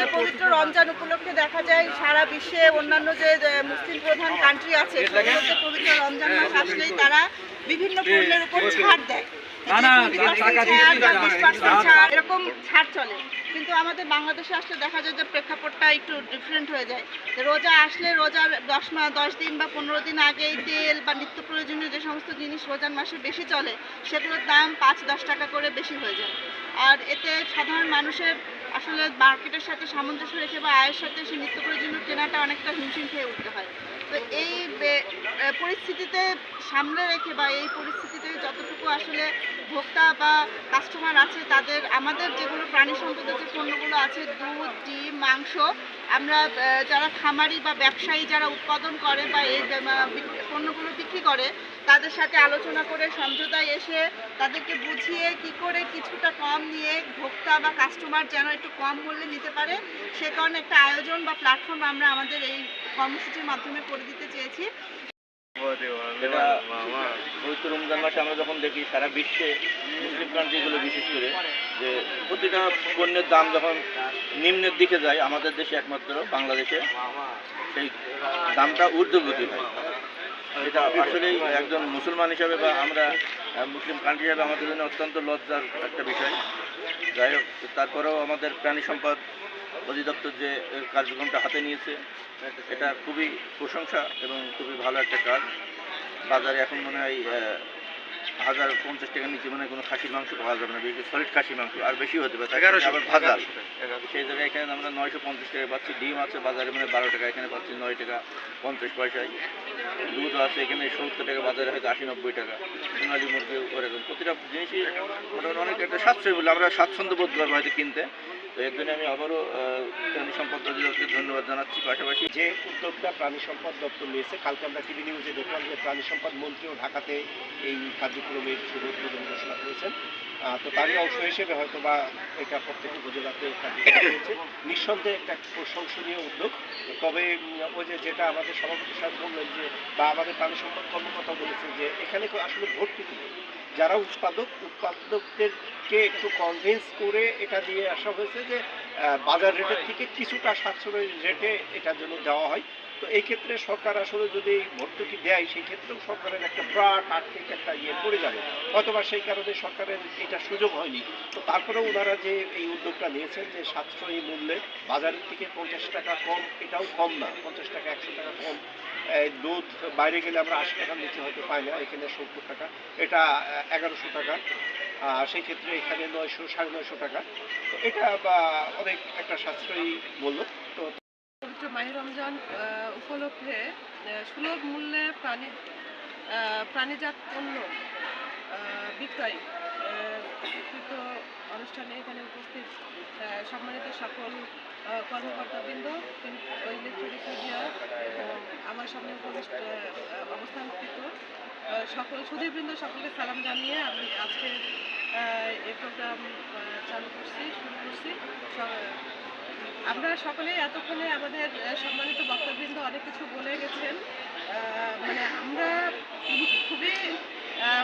আসলে পবিত্র রমজান উপলক্ষে দেখা যায় সারা বিশ্বে অন্যান্য যে মুসলিম প্রধান কান্ট্রি আছে সেগুলোতে পবিত্র রমজান মাস আসলেই তারা বিভিন্ন পণ্যের উপর ছাড় দেয়। না, না, 20% টাকা ছাড় বা দিচ্ছি, 20% ছাড়, এরকম ছাড় চলে। কিন্তু আমাদের বাংলাদেশে আসলে দেখা যায় যে প্রেক্ষাপটটা একটু ডিফারেন্ট হয়ে যায়। রোজা আসলে রোজার দশ মাস দশ দিন বা পনেরো দিন আগেই তেল বা নিত্য প্রয়োজনীয় যে সমস্ত জিনিস রোজার মাসে বেশি চলে সেগুলোর দাম পাঁচ দশ টাকা করে বেশি হয়ে যায়। আর এতে সাধারণ মানুষের আসলে মার্কেটের সাথে সামঞ্জস্য রেখে বা আয়ের সাথে সে নিত্য প্রয়োজনীয় কেনাটা অনেকটা হিমশিম খেয়ে উঠতে হয়। তো এই পরিস্থিতিতে সামনে রেখে বা এই পরিস্থিতিতে যতটুকু আসলে ভোক্তা বা কাস্টমার আছে, তাদের, আমাদের যেগুলো প্রাণী সম্পদের যে পণ্যগুলো আছে, দুধ, ডিম, মাংস, আমরা যারা খামারি বা ব্যবসায়ী যারা উৎপাদন করে বা এই পণ্যগুলো বিক্রি করে তাদের সাথে আলোচনা করে সমঝোতায় এসে তাদেরকে বুঝিয়ে কি করে কিছুটা কম নিয়ে ভোক্তা বা কাস্টমার যেন একটু কম মূল্যে নিতে পারে, সে কারণে একটা আয়োজন বা প্ল্যাটফর্ম আমরা আমাদের এই কর্মসূচির মাধ্যমে করে দিতে চেয়েছি। পবিত্র রমজান মাসে আমরা যখন দেখি সারা বিশ্বে মুসলিম কান্ট্রিগুলো বিশেষ করে, যে প্রতিটা পণ্যের দাম যখন নিম্নের দিকে যায়, আমাদের দেশে একমাত্র বাংলাদেশে সেই দামটা ঊর্ধ্বগতি হয়। এটা আসলেই একজন মুসলমান হিসাবে বা আমরা মুসলিম কান্ট্রি হিসাবে আমাদের জন্য অত্যন্ত লজ্জার একটা বিষয়। যাই হোক, তারপরেও আমাদের প্রাণী সম্পদ অধিদপ্তর যে কার্যক্রমটা হাতে নিয়েছে, এটা খুবই প্রশংসা এবং খুবই ভালো একটা কাজ। বাজারে এখন মনে হয় হাজার পঞ্চাশ টাকার নিচে মনে কোনো খাসির মাংস পাওয়া যাবে না বেশি সলিড খাসির মাংস আর বেশি হতে পারে এগারোশো আবার ভাজা সেই জায়গায় এখানে আমরা নয়শো পঞ্চাশ টাকা পাচ্ছি ডিম আছে বাজারে মানে বারো টাকা এখানে পাচ্ছি নয় টাকা পঞ্চাশ পয়সায়। দুধ আছে এখানে সত্তর টাকা বাজারে হয়তো আশি নব্বই টাকা সোনালি মুরগি ওরকম। প্রতিটা জিনিসই মোটামুটি অনেক একটা সাশ্রয় বলে আমরা স্বাচ্ছন্দ্য বোধ করব হয়তো কিনতে। এর জন্য আমি আবারও প্রাণী সম্পদ অধিদপ্তরকে ধন্যবাদ জানাচ্ছি। পাশাপাশি যে উদ্যোগটা প্রাণী সম্পদ দপ্তর নিয়েছে, কালকে আমরা টিভি নিউজে দেখলাম যে প্রাণী সম্পদ মন্ত্রীও ঢাকাতে এই কার্যক্রমের শুভ উদ্বোধন ঘোষণা করেছেন। তো তারই অংশ হিসেবে হয়তো বা এটা প্রত্যেক উপজেলাতে নিঃসন্দেহে একটা প্রশংসনীয় উদ্যোগ। তবে ওই যে যেটা আমাদের সভাপতি সাহেব বললেন যে, বা আমাদের প্রাণী সম্পদ কর্মকর্তা বলেছেন যে, এখানে আসলে ভর্তুকি নেই যারা উৎপাদক, উৎপাদকদেরকে একটু কনভিন্স করে এটা দিয়ে আসা হয়েছে যে বাজার রেটের থেকে কিছুটা সাশ্রয়ী রেটে এটার জন্য দেওয়া হয়। তো এই ক্ষেত্রে সরকার আসলে যদি এই ভর্তুকি দেয়, সেই ক্ষেত্রেও সরকারের একটা বিরাট আর্থিক একটা ইয়ে পড়ে যাবে। অথবা সেই কারণে সরকারের এটা সুযোগ হয়নি। তো তারপরেও ওনারা যে এই উদ্যোগটা নিয়েছেন, যে সাশ্রয়ী মূল্যে বাজারের থেকে পঞ্চাশ টাকা কম, এটাও কম না। পঞ্চাশ টাকা, একশো টাকা কম। দুধ বাইরে গেলে আমরা আশি টাকার নিচে হয়তো পাই না, এখানে সত্তর টাকা। এটা এগারোশো টাকা। সেই ক্ষেত্রে এখানে নয়শো, সাড়ে নয়শো টাকা। তো এটা, বা, অনেক একটা সাশ্রয়ী মূল্য। তো পবিত্র মাহির রমজান উপলক্ষে সুলভ মূল্যে প্রাণী প্রাণীজাত পণ্য বিক্রয় কৃত অনুষ্ঠানে এখানে উপস্থিত সম্মানিত সকল কর্মকর্তাবৃন্দ ইলেকট্রনিক মিডিয়া আমার সামনে অবস্থানকৃত সকল সুধীরবৃন্দ সকলকে সালাম জানিয়ে আমি আজকে এই প্রোগ্রাম চালু করছি, শুরু করছি। আমরা সকলেই এতক্ষণে আমাদের সম্মানিত বক্তবৃন্দ অনেক কিছু বলে গেছেন। মানে আমরা খুবই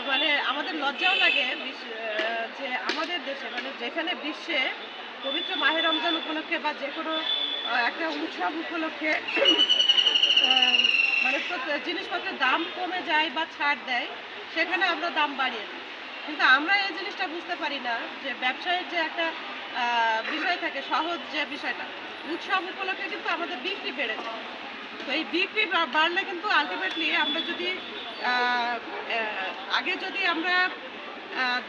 মানে আমাদের লজ্জাও লাগে যে আমাদের দেশে মানে যেখানে বিশ্বে পবিত্র মাহের রমজান উপলক্ষে বা যে কোনো একটা উৎসব উপলক্ষে মানে জিনিসপত্রের দাম কমে যায় বা ছাড় দেয়, সেখানে আমরা দাম বাড়িয়ে দিই। কিন্তু আমরা এই জিনিসটা বুঝতে পারি না যে ব্যবসায়ের যে একটা বিষয় থাকে, সহজ যে বিষয়টা, উৎসব উপলক্ষে কিন্তু আমাদের বিক্রি বেড়ে যায়। তো এই বিক্রি বাড়লে কিন্তু আলটিমেটলি আমরা যদি আগে যদি আমরা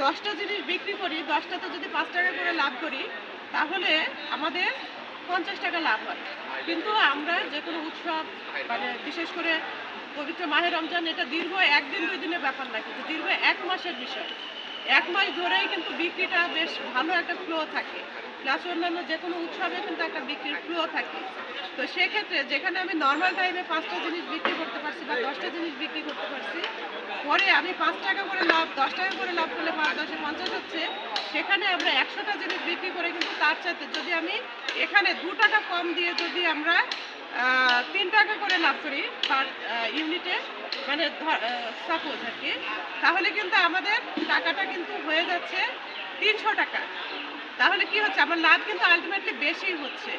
দশটা জিনিস বিক্রি করি, দশটাতে যদি পাঁচ টাকা করে লাভ করি, তাহলে আমাদের পঞ্চাশ টাকা লাভ হয়। কিন্তু আমরা যে কোনো উৎসব মানে বিশেষ করে পবিত্র মাহের রমজান, এটা দীর্ঘ একদিন, দুই দিনের ব্যাপার না, কিন্তু দীর্ঘ এক মাসের বিষয়। এক মাস ধরেই কিন্তু বিক্রিটা বেশ ভালো একটা ফ্লো থাকে। প্লাস অন্যান্য যে কোনো উৎসবে কিন্তু একটা বিক্রির ফ্লো থাকে। তো সেক্ষেত্রে যেখানে আমি নর্মাল টাইমে পাঁচটা জিনিস বিক্রি করতে পারছি বা দশটা জিনিস বিক্রি করতে পারছি, পরে আমি পাঁচ টাকা করে লাভ, দশ টাকা করে লাভ করলে পাঁচ, দশে পঞ্চাশ হচ্ছে, সেখানে আমরা একশোটা জিনিস বিক্রি করে কিন্তু তার সাথে যদি আমি এখানে দু টাকা কম দিয়ে যদি আমরা তিন টাকা করে লাভ করি পার ইউনিটে মানে সাপোজ আর কি, তাহলে কিন্তু আমাদের টাকাটা কিন্তু হয়ে যাচ্ছে তিনশো টাকা। তাহলে কি হচ্ছে? আমার লাভ কিন্তু আলটিমেটলি বেশি হচ্ছে।